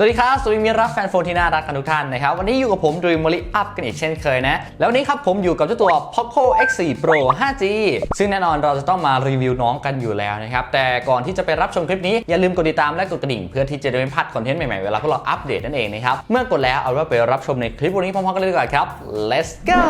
สวัสดีครับ สวัสดีมิตรรักแฟนโฟนที่น่ารักกันทุกท่านนะครับ วันนี้อยู่กับผมด e ม m ลิอัพกันอีกเช่นเคยนะ แล้ววันนี้ครับผมอยู่กับเจ้าตัว Poco X4 Pro 5G ซึ่งแน่นอนเราจะต้องมารีวิวน้องกันอยู่แล้วนะครับ แต่ก่อนที่จะไปรับชมคลิปนี้ อย่าลืมกดติดตามและกดกระดิ่ง เพื่อที่จะได้ไม่พลาดคอนเทนต์ใหม่ๆ เวลาพวกเราอัปเดตนั่นเองนะครับ เมื่อกดแล้วเอาเป็นว่าไปรับชมในคลิปวันนี้พร้อมๆกันเลยดีกว่าครับ let's go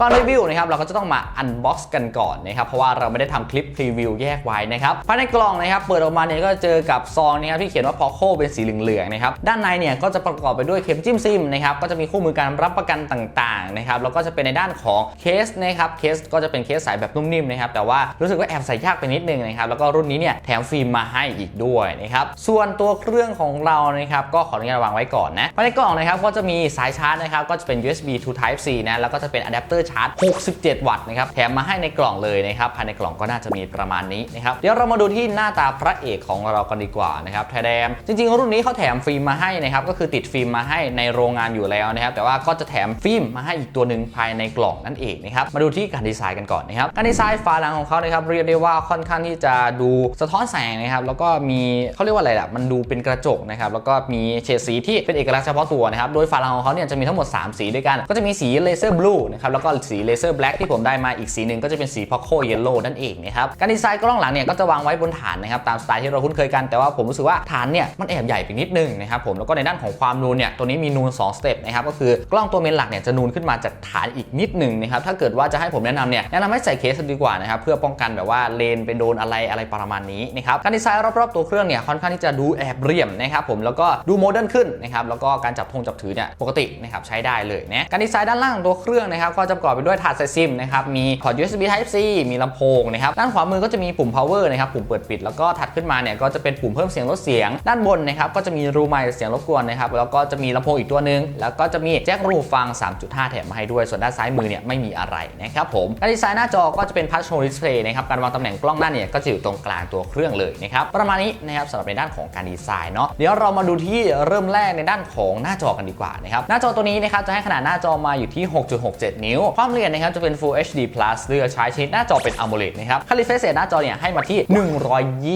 ก่อนรีวิวนะครับเราก็จะต้องมาอันบ็อกซ์กันก่อนนะครับเพราะว่าเราไม่ได้ทำคลิปพรีวิวแยกไว้นะครับภายในกล่องนะครับเปิดออกมาเนี่ยก็เจอกับซองนะครับที่เขียนว่า Poco เป็นสีเหลืองๆนะครับด้านในเนี่ยก็จะประกอบไปด้วยเข็มจิ้มซิมนะครับก็จะมีคู่มือการรับประกันต่างๆนะครับแล้วก็จะเป็นในด้านของเคสนะครับเคสก็จะเป็นเคสใสแบบนุ่มนิ่มนะครับแต่ว่ารู้สึกว่าแอบใส่ยากไปนิดนึงนะครับแล้วก็รุ่นนี้เนี่ยแถมฟิล์มมาให้อีกด้วยนะครับส่วนตัวเครื่องของเรานะครับก็ขออนุญาตวางไว้ก่อนนะภายในกล่องนะครับก็จะมีสายชาร์จนะครับก็จะเป็น USB to Type C นะแล้วก็จะเป็นอะแดปเตอร์ชาร์จ 67 วัตต์นะครับแถมมาให้ในกล่องเลยนะครับภายในกล่องก็น่าจะมีประมาณนี้นะครับเดี๋ยวเรามาดูที่หน้าตาพระเอกของเรากันดีกว่านะครับไทแดมจริง ๆ รุ่นนี้เขาแถมฟิล์มมาให้นะครับก็คือติดฟิล์มมาให้ในโรงงานอยู่แล้วนะครับแต่ว่าก็จะแถมฟิล์มมาให้อีกตัวหนึ่งภายในกล่องนั่นเองนะครับมาดูที่การดีไซน์กันก่อนนะครับการดีไซน์ฝาหลังของเขานะครับเรียกได้ว่าค่อนข้างที่จะดูสะท้อนแสงนะครับแล้วก็มีเขาเรียกว่าอะไรล่ะมันดูเป็นกระจกนะครับแล้วก็มีเฉดสีที่เป็นเอกลักษณ์เฉพาะตัวนะครับโดยฝาหลังของเขาเนี่ยจะมีทั้งหมด 3 สีด้วยกัน ก็จะมีสีเลเซอร์บลูนะครับแล้วก็สีเลเซอร์แบล็กที่ผมได้มาอีกสีหนึ่งก็จะเป็นสีพ็อกโคเยลโล่นั่นเองนะครับการดีไซน์กล้องหลังเนี่ยก็จะวางไว้บนฐานนะครับตามสไตล์ที่เราคุ้นเคยกันแต่ว่าผมรู้สึกว่าฐานเนี่ยมันแอบใหญ่ไปนิดนึงนะครับผมแล้วก็ในด้านของความนูนเนี่ยตัวนี้มีนูน2สเต็ปนะครับก็คือกล้องตัวเมนหลักเนี่ยจะนูนขึ้นมาจากฐานอีกนิดนึงนะครับถ้าเกิดว่าจะให้ผมแนะนำเนี่ยแนะนำให้ใส่เคสดีกว่านะครับเพื่อป้องกันแบบว่าเลนไปโดนอะไรอะไรประมาณนี้นะครับการดีไซน์รอบๆตัวเครื่องเนี่ยค่อนข้างที่จะดูแอบเรียมนะครับผมแล้วก็ดูโมเดิร์นขึ้นนะครับแล้วก็การจับทงจับถือเนี่ยปกตินะครับใช้ได้เลยนะการดีไซน์ด้านล่างตัวเครื่องนะครับก็จะประกอบไปด้วยถาดใส่ซิมนะครับ มีพอร์ต USB Type C มีลำโพงนะครับ ด้านขวามือก็จะมีปุ่ม power นะครับ ปุ่มเปิดปิด แล้วก็ถัดขึ้นมาเนี่ยก็จะเป็นปุ่มเพิ่มเสียงลดเสียง ด้านบนนะครับก็จะมีรูไมค์เสียงรบกวนนะครับ แล้วก็จะมีลำโพงอีกตัวหนึง แล้วก็จะมีแจ็ครูฟัง 3.5 แถมมาให้ด้วย ส่วนด้านซ้ายมือเนี่ยไม่มีอะไรนะครับผมการดีไซน์หน้าจอก็จะเป็น Touch Tone Display นะครับ การวางตำแหน่งกล้องหน้าเนี่ยก็จะอยู่ตรงกลางตัวเครื่องเลยนะครับ ประมาณนี้นะครับสำหรับในด้านของการดีไซน์เนาะ เดี๋ยวเรามาดูที่เริ่มแรกในด้านของหน้าจอกันดีกว่านะครับ หน้าจอตัวนี้นะครับจะให้ขนาดหน้าจอมาอยู่ที่ 6.67 นิ้วความละเอียดนะครับจะเป็น Full HD Plus เลือกใช้ชนิดหน้าจอเป็น AMOLED นะครับคาลิเฟรชหน้าจอเนี่ยให้มาที่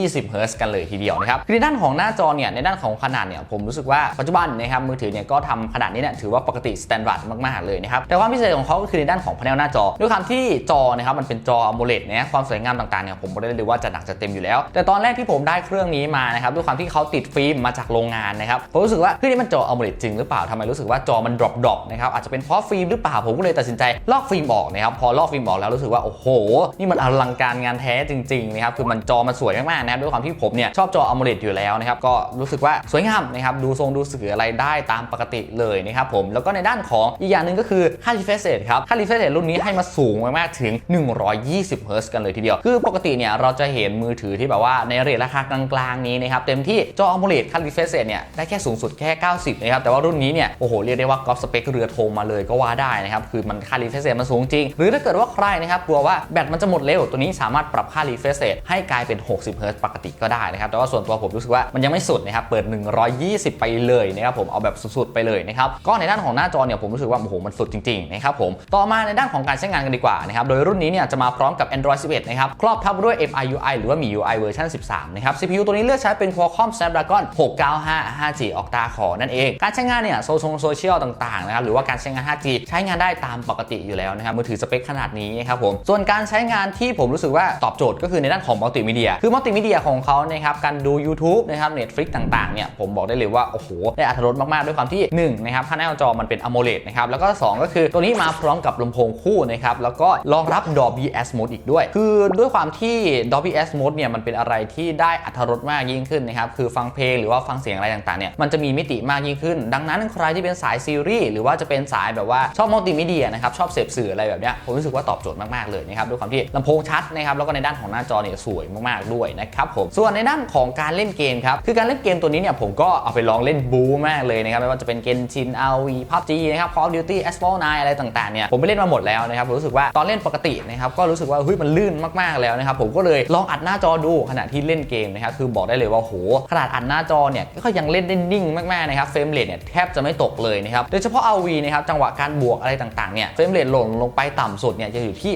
120 Hz กันเลยทีเดียวนะครับในด้านของหน้าจอเนี่ยในด้านของขนาดเนี่ยผมรู้สึกว่าปัจจุบันนะครับมือถือเนี่ยก็ทำขนาดนี้เนี่ยถือว่าปกติสแตนดาร์ดมากๆเลยนะครับแต่ความพิเศษของเขาก็คือในด้านของพานัลหน้าจอ ด้วยความที่จอนะครับมันเป็นจอ AMOLED นะความสวยงามต่างๆเนี่ยผมบอกได้เลยว่าจะหนักจะเต็มอยู่แล้ว แต่ตอนแรกที่ผมได้เครื่องนี้มานะครับด้วยความที่เขาติดฟิล์มมาจากโรงงานนะครับผมรู้สึกว่าเฮ้ยนี่มันจอ AMOLED จริงหรือเปล่าทำไมรู้สึกว่าจอมันดรอปดรอปนะครับอาจจะเป็นเพราะฟิล์มหรือเปล่าผมก็เลยตัดสินใจลอกฟิล์มออกนะครับพอลอกฟิล์มออกแล้วรู้สึกว่าโอ้โห นี่มันอลังการงานแท้จริงๆนะครับคือมันจอมันสวยมากๆนะครับด้วยความที่ผมเนี่ยชอบจอ AMOLED อยู่แล้วนะครับก็รู้สึกว่าสวยงามนะครับดูทรงดูสื่ออะไรได้ตามปกติเลยนะครับผมแล้วก็ในด้านของอีกอย่างหนึ่งก็คือค่า refresh rate ครับค่า refresh rate รุ่นนี้ให้มาสูงมากๆถึง 120 Hz กันเลยทีเดียว คือปกติเนี่ยเราจะเห็นมือถือที่แบบว่าในเรทราคากลางๆนี้นะครับเต็มที่จอ AMOLED ค่า refresh rate เนี่ยได้แค่สูงสุดแค่ 90 นะครับแต่ว่ารุ่นนี้เนี่ยโอ้โหเรียกได้ว่ากอปสเปคเรือโทรมาเลยก็ว่าได้นะครับคือมันค่า refresh rate มันสูงจริง หรือถ้าเกิดว่าใครนะครับกลัวว่าแบตมันจะหมดเร็วตัวนี้สามารถปรับค่า refresh rate ให้กลายเป็น 60 Hz ปกติก็ได้นะครับแต่ว่าส่วนตัวผมรู้สึกว่ามันยังไม่สุดนะครับเปิด 120 ไปเลยนะครับผมเอาแบบสุดๆไปเลยนะครับก็ในด้านของหน้าจอเนี่ยผมรู้สึกว่าโอ้โหมันสุดจริงๆนะครับผมต่อมาในด้านของการใช้งานกันดีกว่านะครับโดยรุ่นนี้เนี่ยจะมาพร้อมกับ Android 11นะครับครอบทับด้วย MIUI หรือว่า MIUI เวอร์ชัน13นะครับ CPU ตัวนี้เลือกใช้เป็น Qualcomm Snapdragon 695 5G Octa Core นั่นเอง การใช้งานเนี่ยโซเชียลโซเชียลต่างๆนะครับหรือว่าการใช้งาน 5G ใช้งานได้ตามปกติอยู่แล้วนะครับมือถือสเปคขนาดนี้นะครับผมส่วนการใช้งานที่ผมรู้สึกว่าตอบโจทย์ก็คือในด้านของมัลติมีเดียคือมัลติมีเดียของเขานะครับการดู YouTube นะครับ Netflix ต่างๆเนี่ยผมบอกได้เลยว่าโอ้โหได้อรรถรสมากๆด้วยความที่1นะครับภายในจอมันเป็น AMOLED นะครับแล้วก็ 2 ก็คือตัวนี้มาพร้อมกับลำโพงคู่นะครับแล้วก็รองรับ Dolby Atmos อีกด้วย คือด้วยความที่ Dolby Atmos เนี่ยมันเป็นอะไรที่ได้อรรถรสมากยิ่งขึ้นนะครับคือฟังเพลงหรือว่าฟังเสียงอะไรต่างๆเนี่ยมันจะมีมิติมากยิ่งขึ้น ดังนั้นใครที่เป็นสายซีรีส์หรือว่าจะเป็นสายแบบว่าชอบมัลติมีเดียนะครับชอบเสพสื่ออะไรแบบเนี้ยผมรู้สึกว่าตอบโจทย์มากๆเลยนะครับด้วยความที่ลำโพงชัดนะครับแล้วก็ในด้านของหน้าจอเนี่ยสวยมากๆด้วยนะครับผมส่วนในด้านของการเล่นเกมครับคือการเล่นเกมตัวนี้เนี่ยผมก็เอาไปลองเล่นบูมากเลยนะครับไม่ว่าจะเป็นเกนชิน RV PUBG นะครับ Call of Duty Asphalt 9อะไรต่างๆเนี่ยผมไปเล่นมาหมดแล้วนะครับผมรู้สึกว่าตอนเล่นปกตินะครับก็รู้สึกว่าเฮ้ยมันลื่นมากๆแล้วนะครับผมก็เลยลองอัดหน้าจอดูขณะที่เล่นเกมนะครับคือบอกได้เลยว่าโหขนาดอัดหน้าจอเนี่ยก็ยังเล่นได้นิ่งมากๆนะครับเฟรมเรทเนี่ยแทบจะไม่ตกเลยนะครับโดยเฉพาะ RV นะครับจังหวะการบวกอะไรต่างๆเนี่ยเฟรมเรทรทลงลงไปต่ำสุดเนี่ยจะอยู่ที่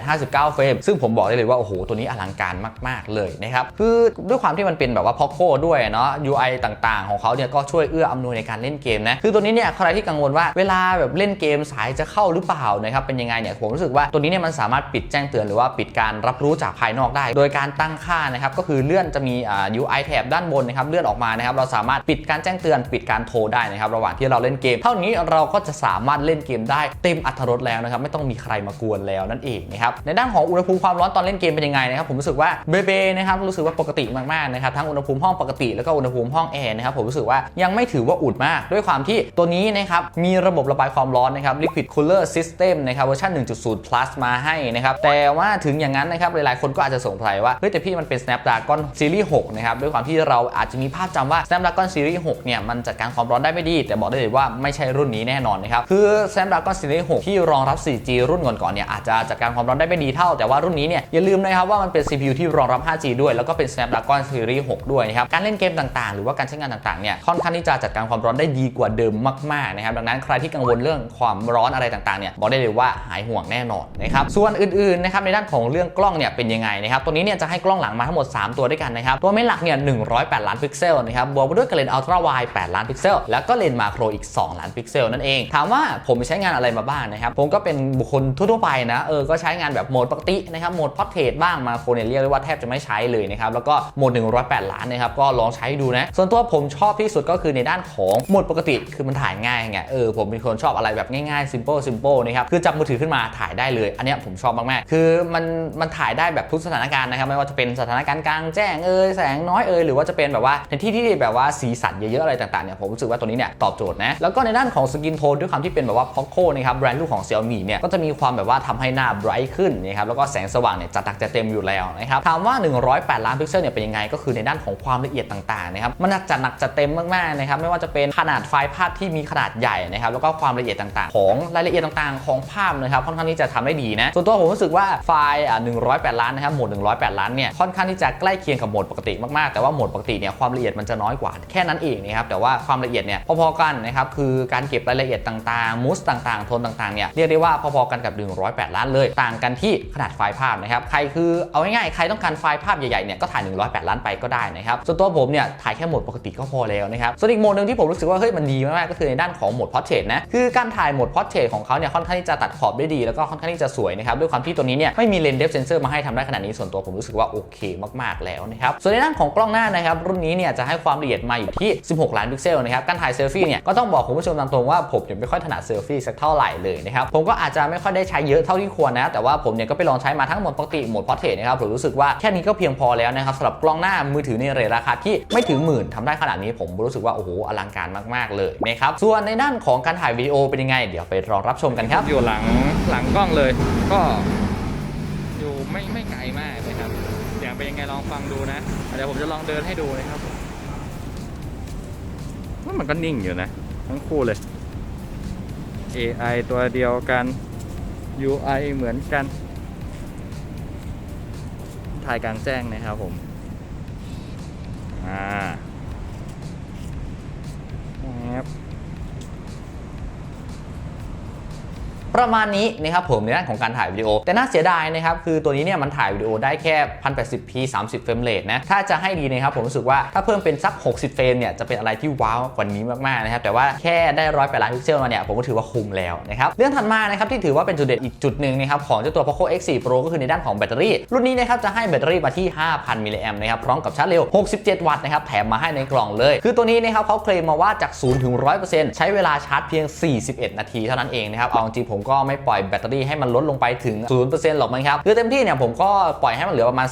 58-59 เฟรม ซึ่งผมบอกได้เลยว่า โอ้โห ตัวนี้อลังการมาก ๆ เลยนะครับ คือด้วยความที่มันเป็นแบบว่า Poco ด้วยเนาะ UI ต่างๆ ของเขาเนี่ยก็ช่วยเอื้ออำนวยในการเล่นเกมนะ คือตัวนี้เนี่ยใครที่กังวลว่าเวลาแบบเล่นเกมสายจะเข้าหรือเปล่านะครับเป็นยังไงเนี่ยผมรู้สึกว่าตัวนี้เนี่ยมันสามารถปิดแจ้งเตือนหรือว่าปิดการรับรู้จากภายนอกได้ โดยการตั้งค่านะครับก็คือเลื่อนจะมีอ่า UI แถบด้านบนนะครับเลื่อนออกมานะครับเราสามารถปิดการแจ้งเตือนปิดการโทรได้นะครับระหว่างที่เราเล่นเกม เท่านี้เราก็จะสามารถเล่นเกมได้เต็มอัตรรแล้วนะครับไม่ต้องมีใครมากวนแล้วนั่นเองนะครับในด้านของอุณหภูมิความร้อนตอนเล่นเกมเป็นยังไงนะครับผมรู้สึกว่าเบเบนะครับรู้สึกว่าปกติมากๆนะครับทั้งอุณหภูมิห้องปกติแล้วก็อุณหภูมิห้องแอร์นะครับผมรู้สึกว่ายังไม่ถือว่าอุ่นมาก ด้วยความที่ตัวนี้นะครับมีระบบระบายความร้อนนะครับ Liquid Cooler System นะครับเวอร์ชัน1.0 plus มาให้นะครับแต่ว่าถึงอย่างนั้นนะครับหลายๆคนก็อาจจะสงสัยว่าเฮ้ยแต่พี่มันเป็น Snapdragon Series 6นะครับด้วยความที่เราอาจจะมีภาพจำว่า Snapdragon Series 6เนี่ยมันจัดการความร้อนได้ไม่ดี แต่บอกได้เลยว่าไม่ใช่รุ่นนี้แน่นอนนะครับคือ Snapdragon Series 6 ที่รองรับ 4G รุ่นก่อนๆเนี่ยอาจจะจัดการความร้อนได้ไม่ดีเท่า แต่ว่ารุ่นนี้เนี่ยอย่าลืมนะครับว่ามันเป็น CPU ที่รองรับ 5G ด้วยแล้วก็เป็น Snapdragon Series 6 ด้วยนะครับการเล่นเกมต่างๆ หรือว่าการใช้งานต่างๆเนี่ยค่อนข้างที่จะจัดการความร้อนได้ดีกว่าเดิมมากๆนะครับดังนั้นใครที่กังวลเรื่องความร้อนอะไรต่างๆเนี่ยบอกได้เลยว่าหายห่วงแน่นอนนะครับส่วนอื่นๆนะครับในด้านของเรื่องกล้องเนี่ยเป็นยังไงนะครับตัวนี้เนี่ยจะให้กล้องหลังมาทั้งหมด 3 ตัวด้วยกันนะครับตัวไม่หลักเนี่ย108 ล้านพิกเซลนะครับบวกด้วยกับเลนส์อัลตร้าไวด์8ล้านพิกเซลแล้วก็เลนส์มาโครอีก 2 ล้านพิกเซลนั่นเองถามว่าผมใช้งานอะไรมาบ้างนะครับผมก็เป็นบุคคลทั่วๆไปนะเออก็ใช้งานแบบโหมดปกตินะครับโหมดพอร์เทรตบ้างมาโคเนี่ยเรียกได้ว่าแทบจะไม่ใช้เลยนะครับแล้วก็โหมด 108 ล้านนะครับก็ลองใช้ดูนะส่วนตัวผมชอบที่สุดก็คือในด้านของโหมดปกติคือมันถ่ายง่ายไงเออผมเป็นคนชอบอะไรแบบง่ายๆ simple simple นะครับคือจับมือถือขึ้นมาถ่ายได้เลย อันนี้ผมชอบมากๆคือมันมันถ่ายได้แบบทุกสถานการณ์นะครับไม่ว่าจะเป็นสถานการณ์กลางแจ้งเอยแสงน้อยเอยหรือว่าจะเป็นแบบว่าในที่ที่แบบว่าสีสันเยอะๆอะไรต่างๆเนี่ยผมรู้สึกว่าตัวนี้เนี่ยตอบโจทย์นะแล้วก็ในด้านของสกินโทนด้วยความที่เป็นแบบว่า Poco นะครับแบรนด์ลูกของ Xiaomi เนี่ยก็จะมีความแบบว่าทำให้หน้าไบรท์ขึ้นนะครับแล้วก็แสงสว่างเนี่ยจัดหนักจัดเต็มอยู่แล้วนะครับถามว่า 108 ล้านพิกเซลเนี่ยเป็นยังไงก็คือในด้านของความละเอียดต่างๆนะครับมันจัดหนักจัดเต็มมากๆนะครับไม่ว่าจะเป็นขนาดไฟล์ภาพที่มีขนาดใหญ่นะครับแล้วก็ความละเอียดต่างๆ ของรายละเอียดต่างๆ ของภาพนะครับค่อนข้างที่จะทำได้ดีนะส่วนตัวผมรู้สึกว่าไฟล์อะ108 ล้านนะครับโหมด 108 ล้านเนี่ยค่อนข้างที่จะใกล้เคียงกับโหมดปกติมากๆแต่ว่าโหมดปกติเนี่ยความละเอียดมันจะน้อยกว่าแค่นั้นเองนะครับแต่ว่าความละเอียดเนี่ยพอๆกันนะครับคือการเก็บรายละเอียดต่างๆมูสต่างๆโทนต่างๆเนี่ยเรียกได้ว่าพอๆกันกับ 108 ล้านเลย ต่างกันที่ขนาดไฟล์ภาพนะครับใครคือเอาง่ายๆใครต้องการไฟล์ภาพใหญ่ๆเนี่ยก็ถ่าย 108 ล้านไปก็ได้นะครับส่วนตัวผมเนี่ยถ่ายแค่โหมดปกติก็พอแล้วนะครับส่วนอีกโหมดหนึ่งที่ผมรู้สึกว่าเฮ้ยมันดีมากๆก็คือในด้านของโหมดพอร์เทรตนะคือการถ่ายโหมดพอร์เทรตของเขาเนี่ยค่อนข้างที่จะตัดขอบได้ดีแล้วก็ค่อนข้างที่จะสวยนะครับด้วยความที่ตัวนี้เนี่ยไม่มีเลนส์เดฟเซนเซอร์มาให้ทำได้ขนาดนี้ส่วนตัวผมรู้สึกว่าโอเคมากๆแล้วนะครับส่วนในด้านของกล้องหน้านะครับรุ่นนี้เนี่ยจะให้ความละเอียดมาอยู่ที่ 16 ล้านพิกเซลนะครับการถ่ายเซลฟี่เนี่ยก็ต้องบอกคุณผู้ชมตามตรงว่าผมเนี่ยไม่ค่อยถนัดเซลฟี่สักเท่าไหร่เลยนะครับผมก็อาจจะไม่ค่อยได้ใช้เยอะเท่าที่ควรนะ แต่ว่าผมเนี่ยก็ไปลองใช้มาทั้งโหมดปกติโหมดพอร์เทรตนะครับผมรู้สึกว่าแค่นี้ก็เพียงพอแล้วนะครับสำหรับกล้องหน้ามือถือในเรทราคาที่ไม่ถึงหมื่นทำได้ขนาดนี้ผมรู้สึกว่าโอ้โหอลังการมาก ๆ เลยนะครับส่วนในด้านของการถ่ายวิดีโอเป็นยังไง เดี๋ยวไปลองรับชมกันครับอยู่หลังหลังกล้องเลย ก็อยู่ไม่ไม่ไกลมากนะครับเสียงเป็นยังไงลองฟังดูนะเดี๋ยวผมจะลองเดินให้ดูนะครับว่ามันก็นิ่งอยู่นะ ทั้งคู่เลย AI ตัวเดียวกัน UI เหมือนกัน ถ่ายกลางแจ้งนะครับผม อ่าแอบ ประมาณนี้นะครับผมในด้านของการถ่ายวิดีโอ แต่น่าเสียดายนะครับคือตัวนี้เนี่ยมันถ่ายวิดีโอได้แค่ 1080p 30 เฟรมเรทนะถ้าจะให้ดีนะครับผมรู้สึกว่าถ้าเพิ่มเป็นสัก 60 เฟรมเนี่ยจะเป็นอะไรที่ว้าวกว่านี้มากๆนะครับแต่ว่าแค่ได้ร้อยแปดล้านพิกเซลมาเนี่ยผมก็ถือว่าคุ้มแล้วนะครับเรื่องถัดมานะครับที่ถือว่าเป็นจุดเด่นอีกจุดหนึ่งนะครับของเจ้าตัว Poco X4 Pro ก็คือในด้านของแบตเตอรี่ รุ่นนี้นะครับจะให้แบตเตอรี่มาที่ 5,000มิลลิแอมนะครับพร้อมกับชาร์จเร็ว 67 วัตต์นะครับแถมมาให้ในกล่องเลย คือตัวนี้นะครับเขาเคลมมาว่าจาก0ถึง100%ใช้เวลาชาร์จเพียง 41 นาทีเท่านั้นเองนะครับเอาจริงผมก็ไม่ปล่อยแบตเตอรี่ให้มันลดลงไปถึง 0%หรอกมั้งครับ คือเต็มที่เนี่ยผมก็ปล่อยให้มันเหลือประมาณ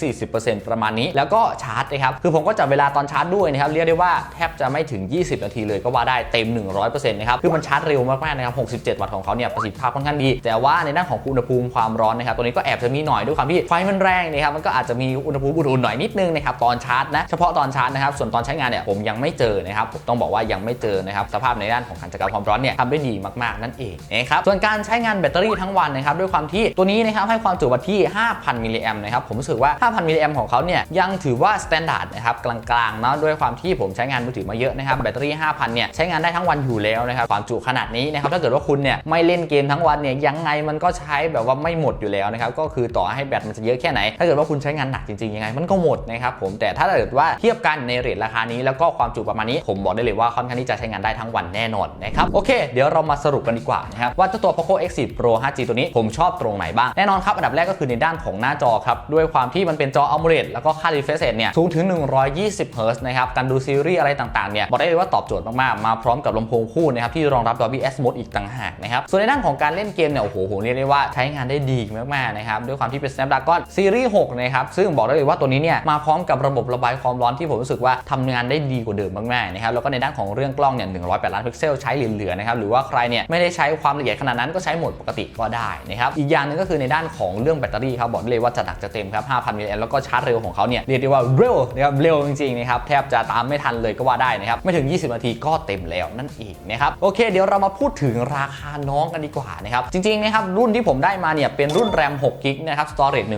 36-40%ประมาณนี้ แล้วก็ชาร์จนะครับ คือผมก็จับเวลาตอนชาร์จด้วยนะครับ เรียกได้ว่าแทบจะไม่ถึง 20 นาทีเลยก็ว่าได้เต็ม 100%นะครับ คือมันชาร์จเร็วมากๆนะครับ 67 วัตต์ของเขาเนี่ยประสิทธิภาพค่อนข้างดี แต่ว่าในด้านของอุณหภูมิความร้อนนะครับ ตัวนี้ก็แอบจะมีหน่อยด้วยความที่ไฟมันแรงนะครับ มันก็อาจจะมีอุณหภูมิอุ่นๆหน่อยนิดนึงนะครับตอนชาร์จนะเฉพาะตอนชาร์จนะครับ ส่วนตอนใช้งานเนี่ยผมยังไม่เจอนะครับต้องบอกว่ายังไม่เจอนะครับสภาพในด้านของการจัดการความร้อนเนี่ยทำได้ดีมากๆนั่นเองนะครับนะครับส่วนการใช้งานแบตเตอรี่ทั้งวันนะครับด้วยความที่ตัวนี้นะครับให้ความจุมาที่ 5,000 มิลลิแอมนะครับผมรู้สึกว่า 5,000 มิลลิแอมของเขาเนี่ยยังถือว่าสแตนดาร์ดนะครับกลางๆเนาะด้วยความที่ผมใช้งานมือถือมาเยอะนะครับแบตเตอรี่ 5,000 เนี่ยใช้งานได้ทั้งวันอยู่แล้วนะครับความจุขนาดนี้นะครับถ้าเกิดว่าคุณเนี่ยไม่เล่นเกมทั้งวันเนี่ยยังไงมันก็ใช้แบบว่าไม่หมดอยู่แล้วนะครับก็คือต่อให้แบตมันจะเยอะแค่ไหน ถ้าเกิดว่าคุณใช้งานหนักจริงๆยังไงมันก็หมดนะครับผมแต่ถ้าเกิดว่าเทียบกันในเรทราคานี้แล้วก็ความจุประมาณนี้ ผมบอกได้เลยว่าค่อนข้างที่จะใช้งานได้ทั้งวันแน่นอนนะครับโอเค เดี๋ยวเรามาสรุปกันดีกว่านะครับว่าเจ้าตัว Poco X10 Pro 5G ตัวนี้ผมชอบตรงไหนบ้าง แน่นอนครับ อันดับแรกก็คือในด้านของหน้าจอครับ ด้วยความที่มันเป็นจอ AMOLED แล้วก็ค่า refresh rate เนี่ยสูงถึง 120 Hz นะครับ การดูซีรีส์อะไรต่างๆ เนี่ย บอกได้เลยว่าตอบโจทย์มากๆ มาพร้อมกับลำโพงคู่นะครับที่รองรับ Dolby Atmos อีกต่างหากนะครับ ส่วนในด้านของการเล่นเกมเนี่ย โอ้โหผมเรียกได้ว่าใช้งานได้ดีมากๆ นะครับ ด้วยความที่เป็น Snapdragon ซีรีส์6นะครับ ซึ่งบอกได้เลยว่าตัวนี้เนี่ยมาพร้อมกับระบบระบายความร้อนที่ผมรู้สึกว่าทำงานได้ดีกว่าเดิมมากๆ นะครับ แล้วก็ในด้านของเรื่องกล้องเนี่ย108ล้านพิกเซลใช้เหลือๆนะครับ หรือว่าใครเนี่ยไม่ได้ใช้ความละเอียดขนาดนั้นก็ใช้โหมดปกติก็ได้นะครับอีกอย่างหนึงก็คือในด้านของเรื่องแบตเตอรี่ครับบอกได้เลยว่าจะหนักจะเต็มครับ 5,000 มิลลิแอมแล้วก็ชาร์จเร็วของเขาเนี่ยเรียกได้ว่าเร็วนะครับเร็วจริงๆนะครับแทบจะตามไม่ทันเลยก็ว่าได้นะครับไม่ถึง 20 นาทีก็เต็มแล้วนั่นเองนะครับโอเค เดี๋ยวเรามาพูดถึงราคาน้องกันดีกว่านะครับจริงๆนะครับรุ่นที่ผมได้มาเนี่ยเป็นรุ่นแรม6กิกนะครับ storage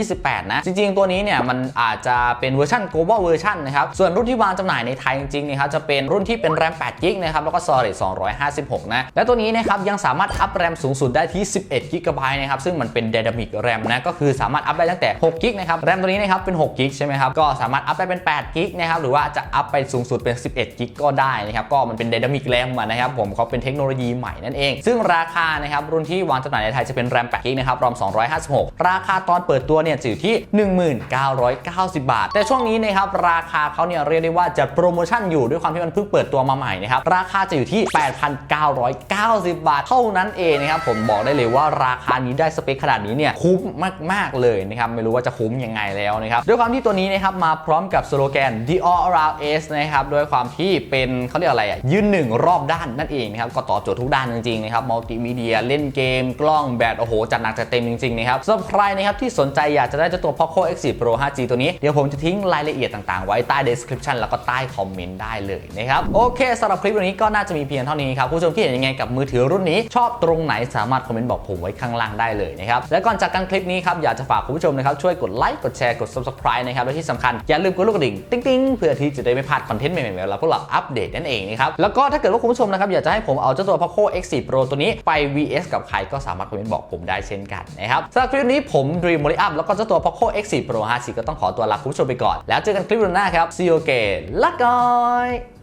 128 นะจริงๆ ตัวนี้เนี่ยมันอาจจะเป็นเวอร์ชัน global version นะครับส่วนรุ่นที่วางจำหน่ายในไทยจริงๆนะครับจะเป็นรุ่นที่เป็นแรม8กิกนะครับแล้วก็ storage 256 นะและตัวนี้นะครับยังสามารถอัพแรมสูงสุดได้ที่ 11 g b นะครับซึ่งมันเป็น dynamic RAM นะก็คือสามารถอัพได้ตั้งแต่ 6 g กนะครับแรมตัวนี้นะครับเป็น 6 g กใช่ไหมครับก็สามารถอัพได้เป็น 8 g กนะครับหรือว่าจะอัพไปสูงสุดเป็น 11 g กก็ได้นะครับก็มันเป็น dynamic RAM อะนะครับผมเขาเป็นเทคโนโลยีใหม่นั่นเอง ซึ่งราคานะครับรุ่นที่วางจำหน่ายในไทยจะเป็นแรม8 g กนะครับรอม 256 ราคาตอนเปิดตัวเนี่ยจะอยู่ที่ 1990 บาท แต่ช่วงนี้นะครับราคาเขาเนี่ยเรียกได้ว่าจะโปรโมชั่นอยู่ด้วยความที่มันเพิ่งเปิดตัวมาใหม่นะครับราคาจะอยู่ที่ 8,990 บาทเท่านั้นเองนะครับผมบอกได้เลยว่าราคานี้ได้สเปคขนาดนี้เนี่ยคุ้มมากๆเลยนะครับไม่รู้ว่าจะคุ้มยังไงแล้วนะครับด้วยความที่ตัวนี้นะครับมาพร้อมกับสโลแกน The All Around S นะครับด้วยความที่เป็นเขาเรียกอะไรอะยืนหนึ่งรอบด้านนั่นเองนะครับก็ตอบโจทย์ทุกด้านจริงๆนะครับมัลติมีเดียเล่นเกม กล้องแบตโอ้โหจัดหนักจัดเต็มจริงๆนะครับสำหรับใครนะครับที่สนใจอยากจะได้เจ้าตัว Poco X4 Pro 5G ตัวนี้เดี๋ยวผมจะทิ้งรายละเอียดต่างๆ ไว้ใต้ description แล้วก็ใต้คอมเมนต์ได้เลยนะครับโอเคสำหรับคลิปวันนี้ก็น่าจะมีเพียงเท่านี้ครับผู้ชมคิดเห็นยังไงกับมือถือรุ่นนี้ชอบตรงไหนสามารถคอมเมนต์บอกผมไว้ข้างล่างได้เลยนะครับและก่อนจากกันคลิปนี้ครับอยากจะฝากคุณผู้ชมนะครับช่วยกดไลค์กดแชร์กด subscribe นะครับและที่สำคัญอย่าลืมกดลูกกระดิ่งติ๊งๆเพื่อที่จะได้ไม่พลาดคอนเทนต์ใหม่ๆเวลาพวกเราอัปเดตนั่นเองนะครับแล้วก็ถ้าเกิดว่าคุณผู้ชมนะครับอยากจะให้ผมเอาเจ้าตัว Poco X4 Pro ตัวนี้ไป VS กับใครก็สามารถคอมเมนต์บอกผมได้เช่นกันนะครับสำหรับคลิปนี้ผม Dream m o r i Up แล้วก็เจ้าตัว Poco X4 Pro 5G ก็ต้องขอตัวลาคุณผู้ชมไปก่อน แล้วเจอกันคลิปหน้าครับ See you again ละก่อย